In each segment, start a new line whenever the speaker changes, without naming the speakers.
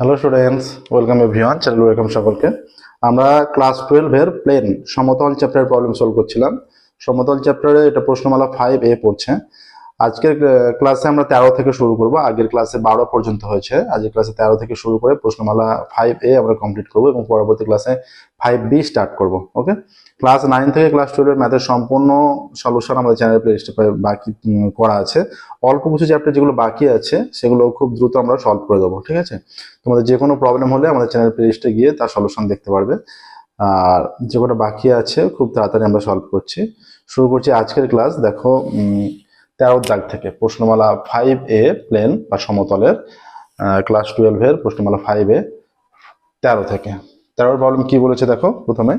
Hello students welcome everyone channel welcome সকলকে। আমরা class টুয়েলভের প্লেন সমতল চ্যাপ্টারের প্রবলেম সলভ করছিলাম। সমতল চ্যাপ্টারে এটা প্রশ্নমালা ফাইভ এ পড়ছে। আজকের ক্লাসে আমরা তেরো থেকে শুরু করব। আগের ক্লাসে বারো পর্যন্ত হয়েছে। আজকের ক্লাসে তেরো থেকে শুরু করে প্রশ্নমালা ফাইভ এ আমরা কমপ্লিট করব এবং পরবর্তী ক্লাসে ফাইভ বি স্টার্ট করব। ওকে ক্লাস নাইন থেকে ক্লাস টুয়েলভের ম্যাথের সম্পূর্ণ সলিউশন আমাদের চ্যানেল প্লেলিস্টে বাকি করা আছে। অল্প কিছু চ্যাপ্টার যেগুলো বাকি আছে, সেগুলো খুব দ্রুত আমরা সলভ করে দেবো, ঠিক আছে? তোমাদের যে কোনো প্রবলেম হলে আমাদের চ্যানেল প্লেলিস্টে গিয়ে তার সলিউশন দেখতে পারবে। আর যে বাকি আছে, খুব তাড়াতাড়ি আমরা সলভ করছি। শুরু করছি আজকের ক্লাস দেখো তেরো দাগ থেকে, প্রশ্নমালা ফাইভ এ প্লেন বা সমতলের ক্লাস টুয়েলভের প্রশ্নমালা ফাইভ এ তেরো থেকে। তেরোর প্রবলেম কি বলেছে দেখো প্রথমে।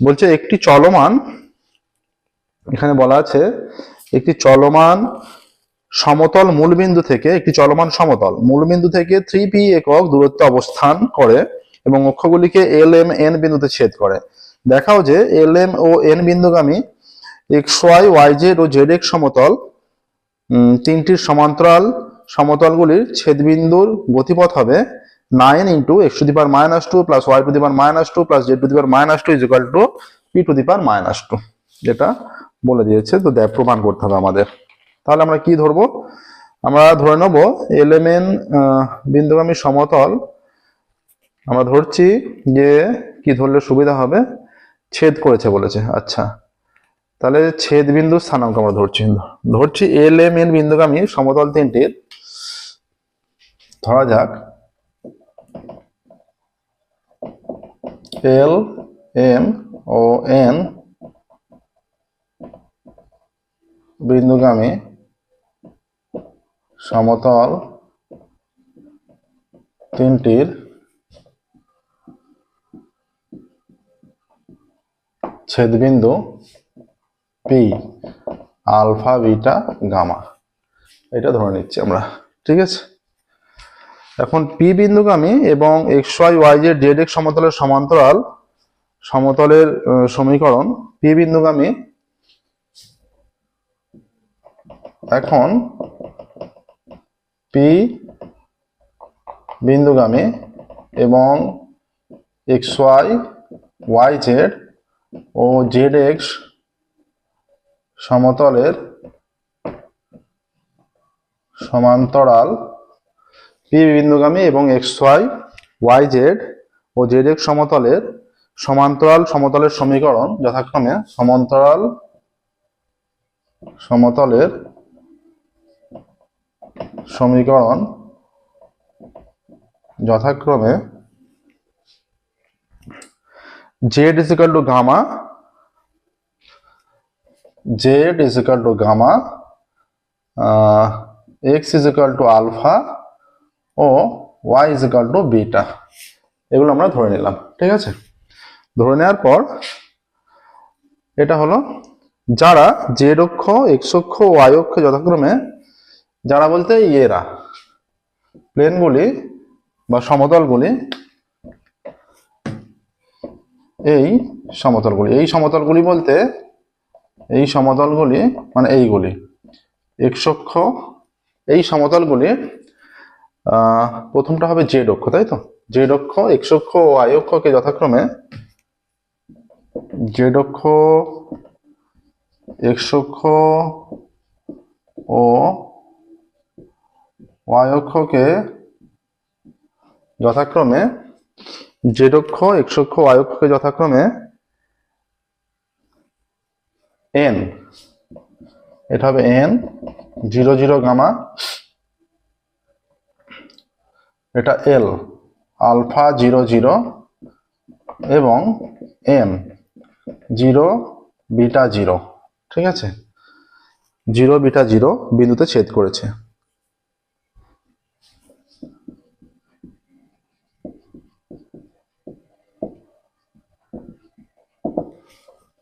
বলছে একটি চলমান, এখানে বলা আছে, একটি চলমান সমতল মূলবিন্দু থেকে, একটি চলমান সমতল মূলবিন্দু থেকে থ্রি পি একক দূরত্বে অবস্থান করে এবং অক্ষগুলিকে এল এম এন বিন্দুতে ছেদ করে। দেখাও যে এল এম ও এন বিন্দুগামী এক্স ওয়াই ওয়াই জেড ও জেড এক্স সমতল তিনটির সমান্তরাল সমতলগুলির ছেদবিন্দুর গতিপথ হবে nine into X to the power minus two plus Y to the power minus two plus Z to the power minus two is equal to P to the power minus two যেটা বলে দিয়েছে। তো দেখ, প্রমাণ করতে হবে আমাদের। তাহলে আমরা কি ধরবো? আমরা ধরে নেব এলেমেন বিন্দুগামী সমতল। আমরা ধরছি যে কি ধরলে সুবিধা হবে? ছেদ করেছে বলেছে। আচ্ছা তাহলে ছেদ বিন্দু স্থানাঙ্ক আমরা ধরছি। ধরছি এল এম এন বিন্দুগামী সমতল তিনটির। ধরা যাক। এল এম ও এন বিন্দুগামী সমতল তিনটির ছেদবিন্দু পি আলফা, বিটা, গামা। এটা ধরে নিচ্ছি আমরা, ঠিক আছে? এখন পি বিন্দুগামী এবং X Y Y Z Z X সমতলের সমান্তরাল সমতলের সমীকরণ পি বিন্দুগামী। এখন পি বিন্দুগামী এবং এক্স ওয়াই ওয়াই জেড ও জেড এক্স সমতলের সমান্তরাল পি বিন্দুগামী এবং এক্স ওয়াই ওয়াই জেড ও জেড এক্স সমতলের সমান্তরাল সমতলের সমীকরণ যথাক্রমে সমান্তরাল সমতলের সমীকরণ যথাক্রমে Z equal to gamma, Z equal to gamma X equal to alpha O Y is equal to beta এগুলো আমরা ধরে নিলাম ঠিক আছে? ধরে নেওয়ার পর এটা হলো যারা জেড অক্ষ এক্স অক্ষ ওয়াই অক্ষ যথাক্রমে যারা বলতে ইয়েরা প্লেনগুলি বা সমতলগুলি এই সমতলগুলি এই সমতলগুলি বলতে এই সমতলগুলি মানে এইগুলি এক্স অক্ষ এই সমতলগুলি আহ, প্রথমটা হবে জেড অক্ষ তাই তো? জেড অক্ষ এক্স অক্ষ ও আই অক্ষকে যথাক্রমে জেড অক্ষ এক্স অক্ষ ও ওয়াই অক্ষকে যথাক্রমে জেড অক্ষ এক্স অক্ষ, ওয়াই অক্ষকে যথাক্রমে এন। এটা হবে এন, জিরো জিরো, গামা এটা এল আলফা জিরো জিরো এবং এম জিরো বিটা জিরো ঠিক আছে? জিরো বিটা জিরো বিন্দুতে ছেদ করেছে।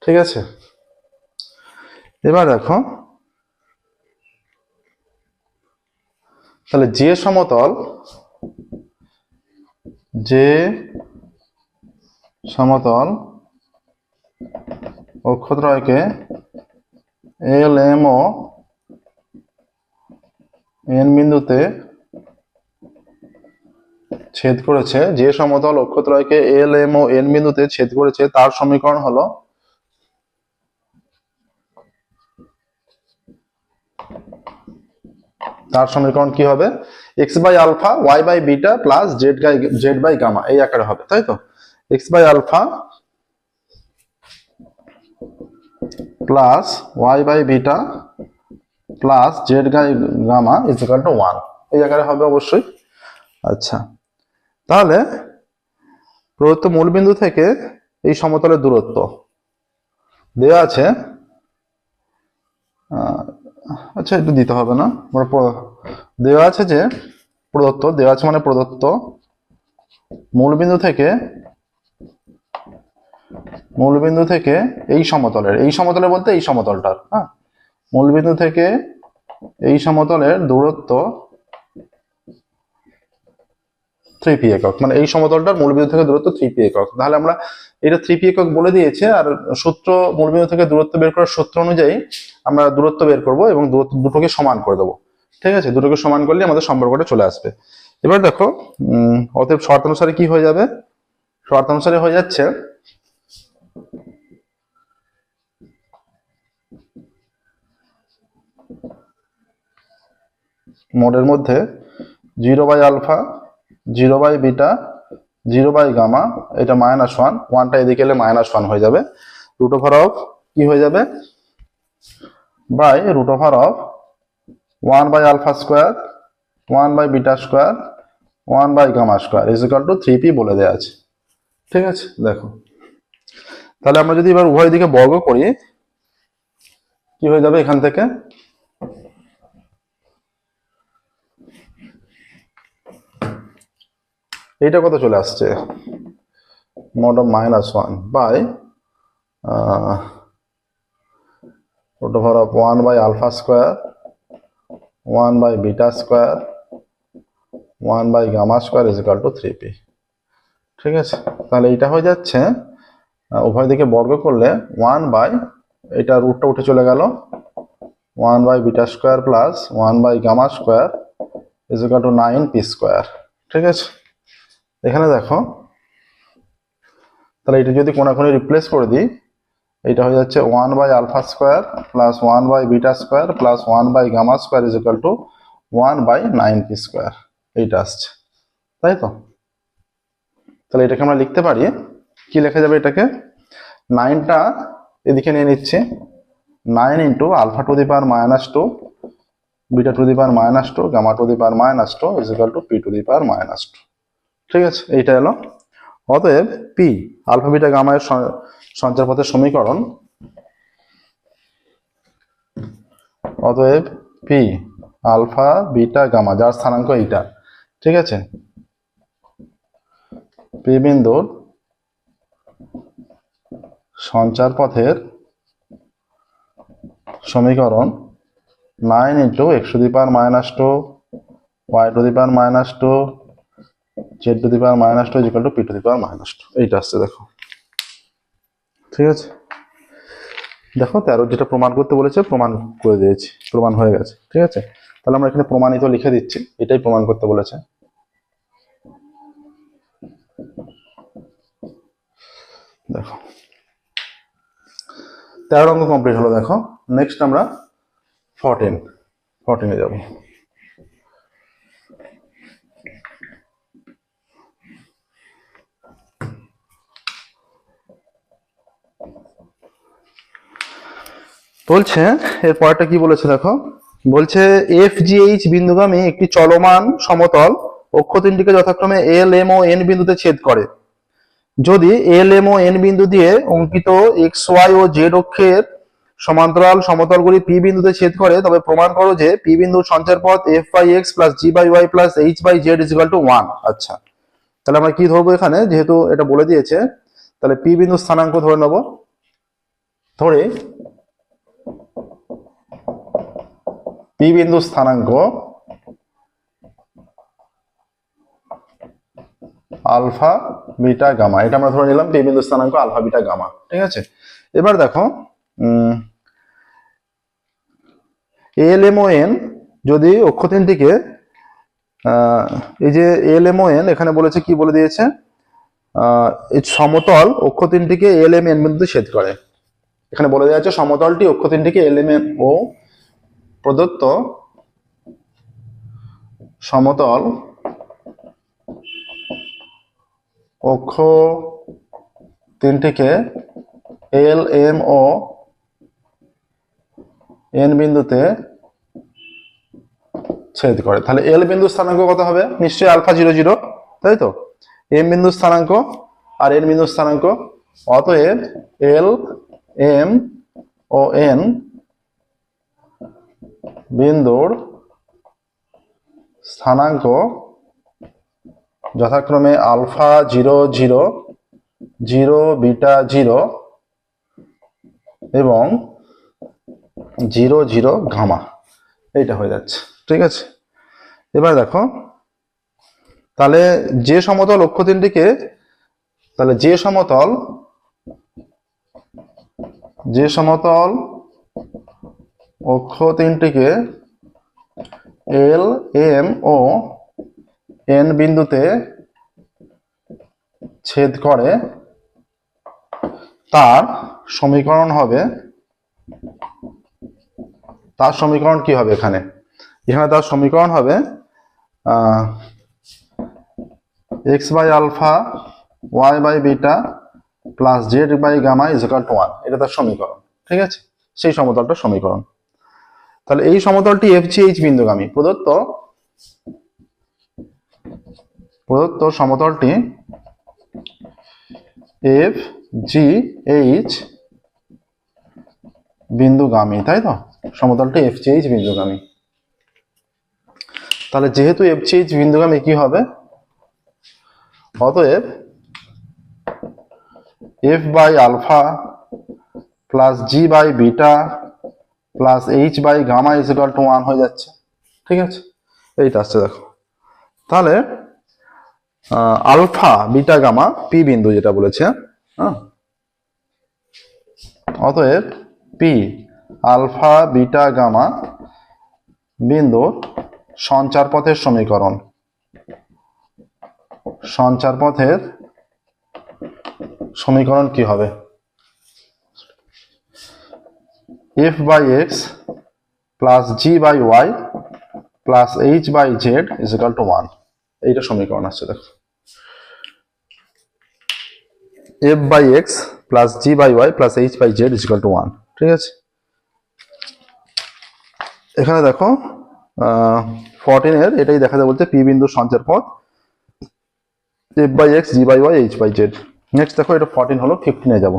ঠিক আছে? এবার দেখো, তাহলে যে সমতল যে সমতল অক্ষত্রয়কে এল এম ও এন বিন্দুতে ছেদ করেছে, যে সমতল অক্ষত্রয়কে এল এম ও এন বিন্দুতে ছেদ করেছে, তার সমীকরণ হলো তার সমীকরণ কি হবে? X by alpha Y by beta plus Z by Z by gamma এই আকারে হবে, তাই তো? X by alpha plus Y by beta plus Z by gamma is equal to one এই আকারে হবে অবশ্যই। আচ্ছা তাহলে প্রদত্ত মূলবিন্দু থেকে এই সমতলের দূরত্ব দেওয়া আছে আচ্ছা একটু দিতে হবে না। আমরা দেওয়া আছে যে প্রদত্ত, দেওয়া আছে মানে প্রদত্ত মূলবিন্দু থেকে মূলবিন্দু থেকে এই সমতলের এই সমতলের বলতে এই সমতলটার হ্যাঁ? মূলবিন্দু থেকে এই সমতলের দূরত্ব থ্রি পি একক মানে এই সমতলটার মূলবিন্দু থেকে দূরত্ব থ্রি পি একক। তাহলে আমরা এটা থ্রি পি একক বলে দিয়েছে, আর সূত্র মূলবিন্দু থেকে দূরত্ব বের করার সূত্র অনুযায়ী আমরা দূরত্ব বের করব এবং দূরত্ব দুটোকে সমান করে দেবো। ঠিক আছে? দুটোকে সমান করলে আমাদের সম্পর্কটা চলে আসবে। এবার দেখো অতএব শর্ত অনুসারে কি হয়ে যাবে? শর্ত অনুসারে হয়ে যাচ্ছে, মোডের মধ্যে zero by alpha zero by beta zero by gamma, এটা মাইনাস ওয়ান ওয়ানটা এদিকে এলে মাইনাস ওয়ান হয়ে যাবে। রুট ওভার অফ কি হয়ে যাবে? By root over of one by alpha square one by beta square one by gamma square is equal to three P বলে দেওয়া আছে। ঠিক আছে? দেখো। তাহলে আমরা যদি এবার উভয় দিকে বর্গ করি, কি হয়ে যাবে এখান থেকে? এইটা কত চলে আসছে। Mod of minus one by root over of 1 by alpha square 1 by beta square 1 by gamma square is equal to 3p ঠিক আছে? তাহলে এইটা হয়ে যাচ্ছে উভয় দিকে বর্গ করলে ওয়ান বাই এটা রুটটা উঠে চলে গেল। One by beta square plus one by gamma square is equal to nine P square ঠিক আছে? এখানে দেখো, তাহলে এটা যদি কোনাকুনি রিপ্লেস করে দিই, এটা হয়ে যাচ্ছে one by alpha square plus one by beta square plus one by gamma square is equal to one by nine P square এইটা আসছে। তাই তো? তাহলে এটাকে আমরা লিখতে পারি, কি লেখা যাবে এটাকে? নাইনটা এদিকে নিয়ে নিচ্ছি। Nine into alpha to the power minus two beta to the power minus two gamma to the power minus two is equal to P to the power minus two ঠিক আছে, এইটা এলো। অতএব পি আলফা বিটা গামায়ের স- সঞ্চারপথের সমীকরণ। অতএব পি আলফা বিটা গামা যার স্থানাঙ্ক এইটা। ঠিক আছে? পি বিন্দুর সঞ্চার পথের সমীকরণ nine into X to the power minus two Y to the power minus two Z to the power minus two is equal to P to the power minus two এইটা আসছে, দেখো। ঠিক আছে? দেখো, তেরো যেটা প্রমাণ করতে বলেছে, প্রমাণ করে দিয়েছি, প্রমাণ হয়ে গেছে, ঠিক আছে? তাহলে আমরা এখানে প্রমাণিত লিখে দিচ্ছি, এটাই প্রমাণ করতে বলেছে। দেখো। তেরো অঙ্ক কমপ্লিট হলো, দেখো। নেক্সট আমরা ফোরটিন ফোরটিনে যাব। বলছে এর পরেরটা কি বলেছে দেখো? বলছে এফ জি এইচ বিন্দুগামী একটি চলমান সমতল অক্ষ তিনটিকে যথাক্রমে এল এম ও এন বিন্দুতে ছেদ করে। যদি এল এম ও এন বিন্দু দিয়ে অঙ্কিত এক্স ওয়াই ও জেড অক্ষের সমান্তরাল সমতলগুলি পি বিন্দুতে ছেদ করে, তবে প্রমাণ করো যে পি বিন্দুর সঞ্চার পথ F by X plus G by Y plus H by Z is to one আচ্ছা তাহলে আমরা কি ধরবো এখানে? যেহেতু এটা বলে দিয়েছে, তাহলে পি বিন্দুর স্থানাঙ্ক ধরে নেব। ধরে পি বিন্দু স্থানাঙ্ক আলফা বিটা গামা। এটা আমরা ধরে নিলাম পি বিন্দু স্থানাঙ্ক আলফা বিটা গামা। ঠিক আছে? এবার দেখো এল এম এন যদি অক্ষ তিনটিকে এই যে এল এম এন এখানে বলেছে, কি বলে দিয়েছে? সমতল অক্ষ তিনটিকে এল এম এন বিন্দুতে ছেদ করে। এখানে বলে দেওয়া আছে, সমতলটি অক্ষ তিনটিকে এল এম ও প্রদত্ত সমতল অক্ষ তিনটিকে এল এম ও এন বিন্দুতে ছেদ করে। তাহলে এল বিন্দু স্থানাঙ্ক কত হবে? নিশ্চয়ই আলফা জিরো জিরো, তাই তো? এম বিন্দু স্থানাঙ্ক আর এন বিন্দু স্থানাঙ্ক, অতএব এল এম ও এন বিন্দুর স্থানাঙ্ক যথাক্রমে alpha zero zero zero beta zero এবং জিরো জিরো গামা। এইটা হয়ে যাচ্ছে, ঠিক আছে? এবার দেখো, তাহলে যে সমতল অক্ষ তিনটিকে তাহলে যে সমতল যে সমতল অক্ষ তিনটিকে এল এম ও এন বিন্দুতে ছেদ করে, তার সমীকরণ হবে, তার সমীকরণ কি হবে এখানে? এখানে তার সমীকরণ হবে X by alpha Y by beta plus Z by gamma is to one এটা তার সমীকরণ, ঠিক আছে? সেই সমতলটার সমীকরণ। তাহলে এই সমতলটি এফ জি এইচ বিন্দুগামী। প্রদত্ত প্রদত্ত সমতলটি এফ জি এইচ বিন্দুগামী, তাই তো? সমতলটি এফ জি এইচ বিন্দুগামী। তাহলে যেহেতু এফ জি এইচ বিন্দুগামী, কি হবে? অতএব F by alpha plus G by beta plus H by gamma is equal to one হয়ে যাচ্ছে। ঠিক আছে? এইটা আসছে দেখো। তাহলে আলফা বিটা গামা পি বিন্দু যেটা বলেছে হ্যাঁ? অতএব পি আলফা বিটা গামা বিন্দু সঞ্চার পথের সমীকরণ। সঞ্চার পথের সমীকরণ কি হবে? F by X plus G by Y plus H by Z is equal to one এইটা সমীকরণ আসছে, দেখো। F by X plus G by Y plus H by Z is equal to one ঠিক আছে? এখানে দেখো ফোরটিনের এটাই দেখা যায় বলছে পি বিন্দুর সঞ্চার পথ। F by X G by Y H by Z next দেখো, এটা ফোরটিন হলো ফিফটিনে যাব।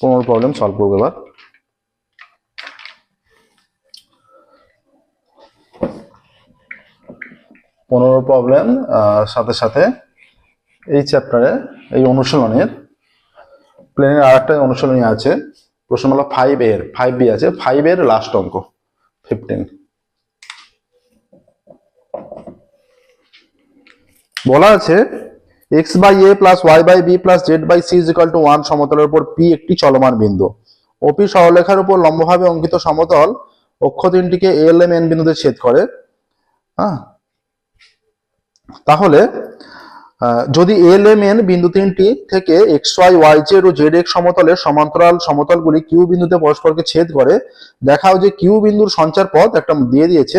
পনেরো প্রবলেম সলভ করব এবার। পনেরো প্রবলেম সাথে সাথে এই চ্যাপ্টারে এই অনুশীলনের প্লেনের আর একটা অনুশীলনী আছে, প্রশ্ন হলো ফাইভ এর ফাইভ বি আছে ফাইভ এর লাস্ট অঙ্ক ফিফটিন বলা আছে X by A plus Y by B plus Z by C is equal to one সমতলের উপর পি একটি চলমান বিন্দু। ওপি সরলরেখার উপর লম্বভাবে অঙ্কিত সমতল অক্ষ তিনটিকে এল এম এন বিন্দুতে ছেদ করে। হ্যাঁ? তাহলে যদি এল এম এন বিন্দু তিনটি থেকে এক্স ওয়াই ওয়াই জেড ও জেড এক্স সমতলের সমান্তরাল সমতলগুলি কিউ বিন্দুতে পরস্পরকে ছেদ করে, দেখাও যে কিউ বিন্দুর সঞ্চার পথ একটা দিয়ে দিয়েছে,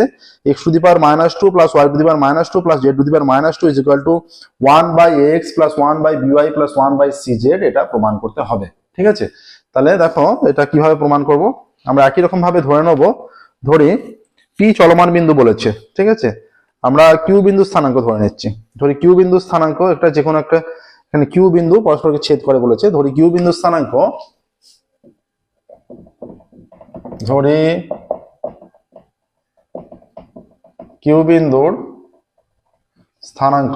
X to the power minus two plus Y to the power minus two plus Z to the power minus two is equal to one by X plus one by B Y plus one by C Z, এটা প্রমাণ করতে হবে, ঠিক আছে? তাহলে দেখো, এটা কীভাবে প্রমাণ করব? আমরা একই রকম ভাবে ধরে নেব। ধরি, পি চলমান বিন্দু বলেছে, ঠিক আছে? আমরা কিউ বিন্দু স্থানাঙ্ক ধরে নিচ্ছি। ধরি কিউ বিন্দু স্থানাঙ্ক, একটা যে কোনো একটা, এখানে কিউ বিন্দু পরস্পরকে ছেদ করে বলেছে। ধরি কিউ বিন্দু স্থানাঙ্ক, ধরি কিউ বিন্দুর স্থানাঙ্ক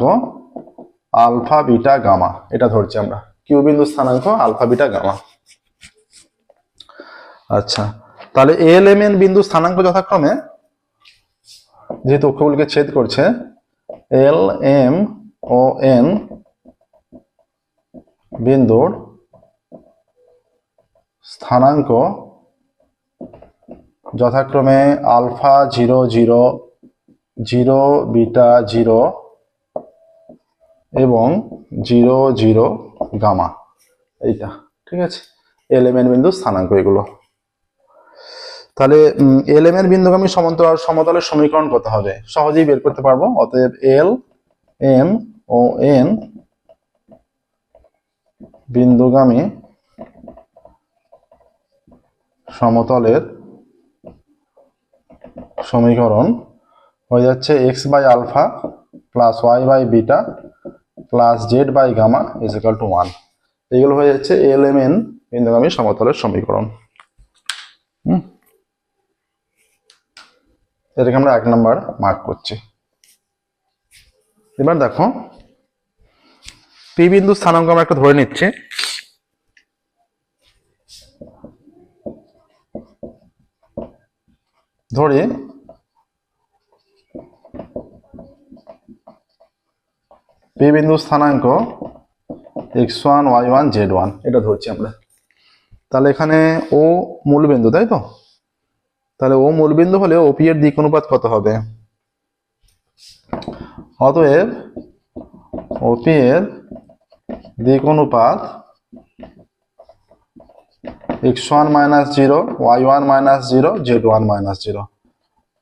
আলফা বিটা গামা, এটা ধরছি আমরা। কিউ বিন্দু স্থানাঙ্ক আলফা বিটা গামা। আচ্ছা তাহলে এল এম এন বিন্দু স্থানাঙ্ক যথাক্রমে যেহেতু অক্ষগুলিকে ছেদ করছে এল এম ও এন বিন্দুর স্থানাঙ্ক যথাক্রমে alpha zero zero zero beta zero এবং জিরো জিরো গামা। এইটা, ঠিক আছে? এলিমেন্ট বিন্দু স্থানাঙ্ক এগুলো। তাহলে এলিমেন্ট বিন্দুগামী সমান্তরাল সমতলের সমীকরণ কত হবে। সহজেই বের করতে পারব। অতএব এল এম ও এন বিন্দুগামী সমতলের সমীকরণ হয়ে যাচ্ছে X by alpha plus Y by beta plus Z by gamma is equal to one এগুলো হয়ে যাচ্ছে এল এম এন বিন্দুগামী সমতলের সমীকরণ। এটাকে আমরা এক নম্বর মার্ক করছি। এবার দেখো পি বিন্দু স্থানাঙ্ক আমরা একটা ধরে নিচ্ছি। ধরে পি বিন্দু স্থানাঙ্ক X one Y one Z one এটা ধরছি আমরা। তাহলে এখানে ও মূল বিন্দু, তাই তো? তাহলে ও মূলবিন্দু হলে ওপি এর দিক অনুপাত কত হবে? অতএব ওপি এর দিক অনুপাত X one minus zero Y one minus zero Z one minus zero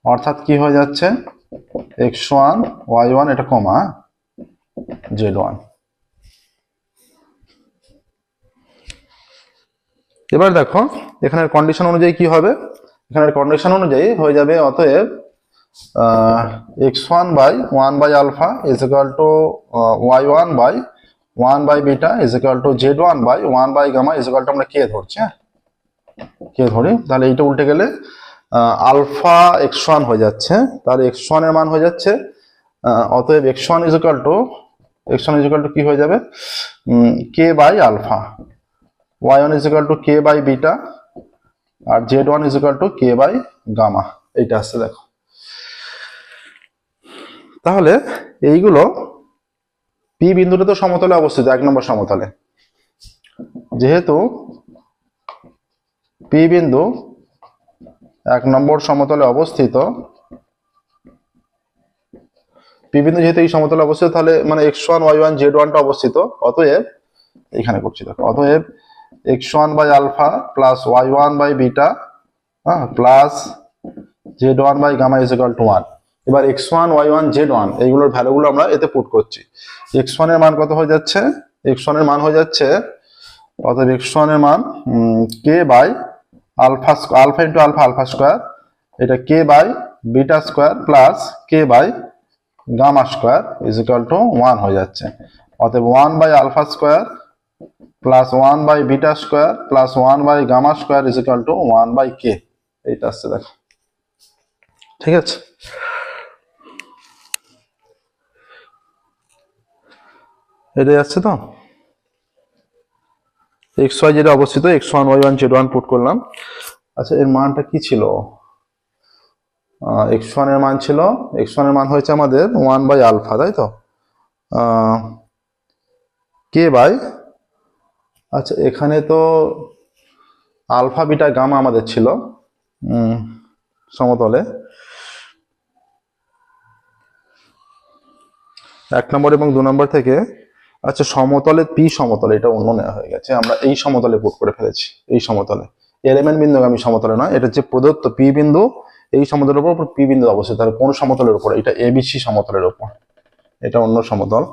অর্থাৎ কি হয়ে যাচ্ছে? এক্স ওয়ান ওয়াই ওয়ান এটা কমা জেড ওয়ান এবার দেখো, এখানের কন্ডিশন অনুযায়ী কি হবে? এখানের কন্ডিশন অনুযায়ী হয়ে যাবে অতএব X one by one by alpha is equal to Y one by one by beta is equal to Z one by one by gamma is equal to আমরা কে ধরছি হ্যাঁ? কে ধরি? তাহলে এইটা উল্টে গেলে আলফা এক্স ওয়ান হয়ে যাচ্ছে, তাহলে এক্স ওয়ানের মান হয়ে যাচ্ছে অতএব X one is equal to X one is equal to কি হয়ে যাবে? K by alpha Y one is equal to K by beta R Z one is equal to K by gamma এইটা আসছে দেখো। তাহলে এইগুলো পি বিন্দুটা তো সমতলে অবস্থিত, এক নম্বর সমতলে। যেহেতু পি বিন্দু এক নম্বর সমতলে অবস্থিত পি বিন্দু যেহেতু এই সমতলে অবস্থিত, তাহলে মানে X one Y one Z ওয়ানটা অবস্থিত, অতএব এখানে করছি, দেখো। অতএব X one by alpha plus Y one by beta হ্যাঁ plus Z one by gamma is equal to one এবার X one Y one Z one এইগুলোর ভ্যালুগুলো আমরা এতে পুট করছি। এক্স ওয়ানের মান কত হয়ে যাচ্ছে? এক্স ওয়ানের মান হয়ে যাচ্ছে, অতএব এক্স ওয়ানের মান K by alpha alpha into alpha alpha square এটা K by beta square plus K by gamma square is equal to one হয়ে যাচ্ছে। অতএব one by alpha square plus one by beta square plus one by gamma square is equal to one by K এইটা আসছে, দেখো। ঠিক আছে? এটা যাচ্ছে তো? এক্স ওয়াই যেটা অবস্থিত X one Y one Z one put করলাম। আচ্ছা এর মানটা কি ছিল? এক্স ওয়ানের মান ছিল এক্স ওয়ানের মান হয়েছে আমাদের ওয়ান বাই আলফা তাই তো? কে বাই আচ্ছা এখানে তো আলফা, বিটা, গামা আমাদের ছিল সমতলে। এক নম্বর এবং দু নম্বর থেকে আচ্ছা সমতলে, পি সমতলে, এটা অন্য নেওয়া হয়ে গেছে, আমরা এই সমতলে পুট করে ফেলেছি, এই সমতলে। এলিমেন্ট বিন্দুগামী সমতলে নয়, এটা যে প্রদত্ত পি বিন্দু, এই সমতলের উপর পি বিন্দু অবস্থিত, তাহলে কোন সমতলের উপর? এটা এবিসি সমতলের উপর, এটা অন্য সমতল।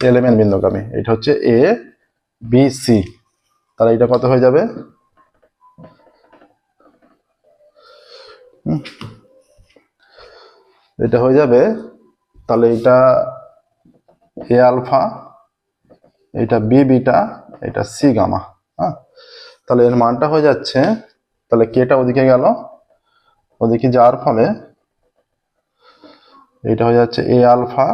এলিমেন্ট বিন্দুগামী, এটা হচ্ছে এ বি সি তাহলে এটা কত হয়ে যাবে। এটা হয়ে যাবে, তাহলে এটা এ আলফা এটা বি বিটা এটা সি গামা হ্যাঁ? তাহলে এর মানটা হয়ে যাচ্ছে, তাহলে কেটা ওদিকে গেল, ওদিকে যাওয়ার ফলে এটা হয়ে যাচ্ছে A alpha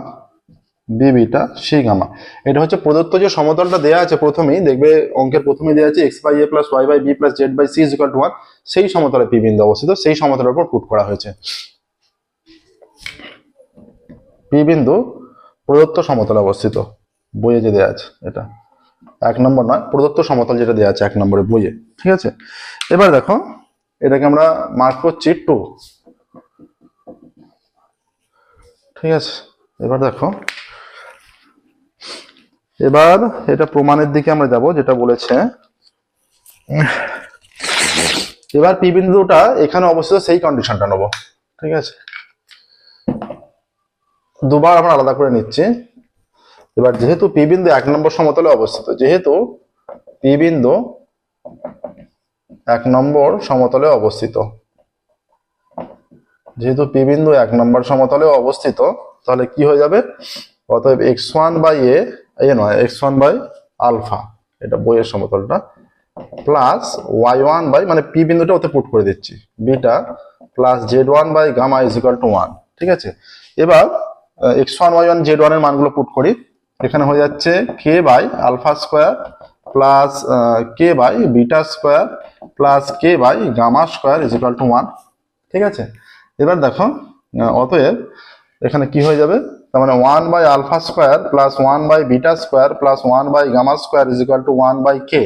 B beta C gamma এটা হচ্ছে প্রদত্ত যে সমতলটা দেওয়া আছে প্রথমেই, দেখবে অঙ্কের প্রথমেই দেওয়া আছে X by A plus Y by B plus Z by C is equal to one সেই সমতলে পি বিন্দু অবস্থিত, সেই সমতলের উপর পুট করা হয়েছে। পি বিন্দু প্রদত্ত সমতলে অবস্থিত, বইয়ে যে দেওয়া আছে এটা। এক নম্বর নয়, প্রদত্ত সমতল যেটা দেওয়া আছে এক নম্বরে বইয়ে, ঠিক আছে? এবার দেখো, এটাকে আমরা মার্ক করছি টু ঠিক আছে? এবার দেখো এবার এটা প্রমাণের দিকে আমরা যাব, যেটা বলেছে। এবার পি বিন্দুটা এখানে অবস্থিত সেই কন্ডিশনটা নেব, ঠিক আছে? দুবার আমরা আলাদা করে নিচ্ছি। এবার যেহেতু পি বিন্দু এক নম্বর সমতলে অবস্থিত, যেহেতু পি বিন্দু এক নম্বর সমতলে অবস্থিত, যেহেতু পি বিন্দু এক নম্বর সমতলে অবস্থিত, তাহলে কি হয়ে যাবে? অতএব X one by A A নয় এক্স ওয়ান বাই আলফা এটা বইয়ের সমতলটা প্লাস ওয়াই ওয়ান বাই মানে পি বিন্দুটা ওতে পুট করে দিচ্ছি beta plus Z one by gamma is equal to one ঠিক আছে? এবার X one Y one Z ওয়ানের মানগুলো পুট করি, এখানে হয়ে যাচ্ছে K by alpha square plus K by beta square plus K by gamma square is equal to one ঠিক আছে? এবার দেখো অতএব এখানে কি হয়ে যাবে? তার মানে one by alpha square plus one by beta square plus one by gamma square is equal to one by k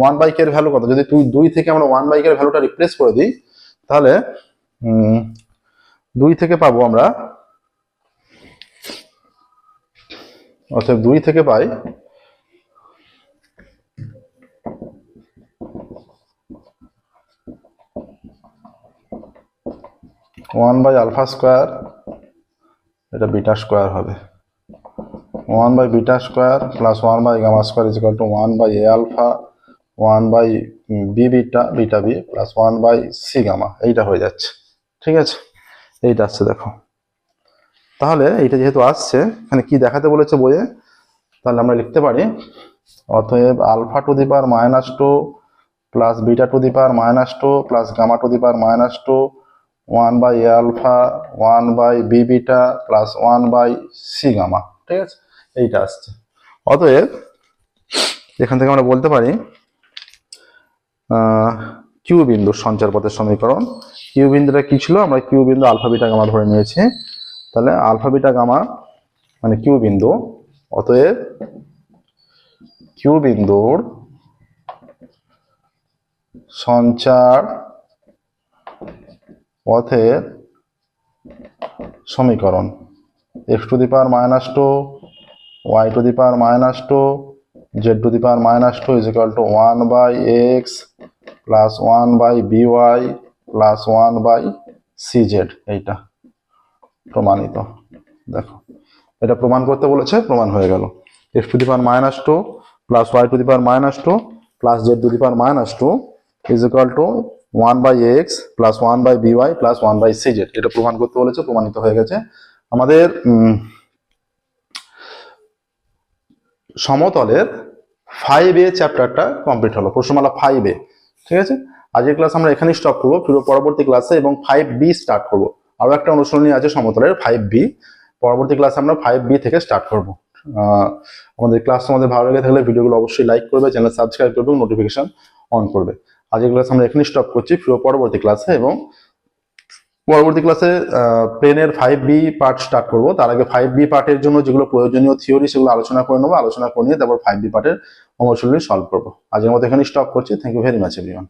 one by k এর ভ্যালু কত? যদি তুই দুই থেকে আমরা ওয়ান বাই কে এর ভ্যালুটা রিপ্লেস করে দিই, তাহলে দুই থেকে পাবো আমরা অর্থাৎ দুই থেকে পাই ওয়ান বাই আলফা স্কোয়ার এটা বিটা স্কোয়ার হবে। One by beta square plus one by gamma square is equal to one by a alpha one by b beta beta b plus one by c gamma এইটা হয়ে যাচ্ছে। ঠিক আছে? এইটা আসছে, দেখো। তাহলে এইটা যেহেতু আসছে, এখানে কি দেখাতে বলেছে বইয়ে? তাহলে আমরা লিখতে পারি, অতএব alpha to the power minus two plus beta to the power minus two plus gamma to the power minus two one by alpha, one by b beta plus one by c gamma ঠিক আছে? এইটা আসছে। অতএব, এখান থেকে আমরা বলতে পারি কিউ বিন্দু সঞ্চার পথের সমীকরণ। কিউ বিন্দুটা কি ছিল? আমরা কিউ বিন্দু আলফা বিটা গামা ধরে নিয়েছি। তাহলে আলফা বিটা গামা মানে কিউ বিন্দু। অতএব, কিউ বিন্দুর সঞ্চার পথের সমীকরণ। X to the power minus two y to the power minus two z to the power minus two is equal to one by x plus one by b y plus one by c z এইটা প্রমাণিত। দেখো, এটা প্রমাণ করতে বলেছে, প্রমাণ হয়ে গেল। X to the power minus two plus y to the power minus two plus z to the power minus two is equal to one by x plus one by b y plus one by c z. এটা প্রমাণ করতে বলেছে, প্রমাণিত হয়ে গেছে। আমাদের সমতলের five এ চ্যাপ্টারটা কমপ্লিট হলো, প্রশ্নমালা ফাইভ এ ঠিক আছে? আজকের ক্লাস আমরা এখানেই স্টপ করব ফিরো পরবর্তী ক্লাসে এবং ফাইভ বি স্টার্ট করব। আরও একটা অনুশীলনী আছে সমতলের ফাইভ বি পরবর্তী ক্লাসে আমরা ফাইভ বি থেকে স্টার্ট করব। আমাদের ক্লাস তোমাদের ভালো লেগে থাকলে ভিডিওগুলো অবশ্যই লাইক করবে চ্যানেল সাবস্ক্রাইব করবে নোটিফিকেশন অন করবে। আজকের ক্লাস আমরা এখানে স্টপ করছি। ফিরো পরবর্তী ক্লাসে এবং পরবর্তী ক্লাসে প্লেনের ফাইভ বি পার্ট স্টার্ট করব। তার আগে ফাইভ বি পার্টের জন্য যেগুলো প্রয়োজনীয় থিওরি সেগুলো আলোচনা করে নেব, আলোচনা করে নিয়ে তারপর ফাইভ বি পার্টের অনুশীলনী সলভ করব। আজকের মতো এখানে স্টপ করছি। Thank you very much everyone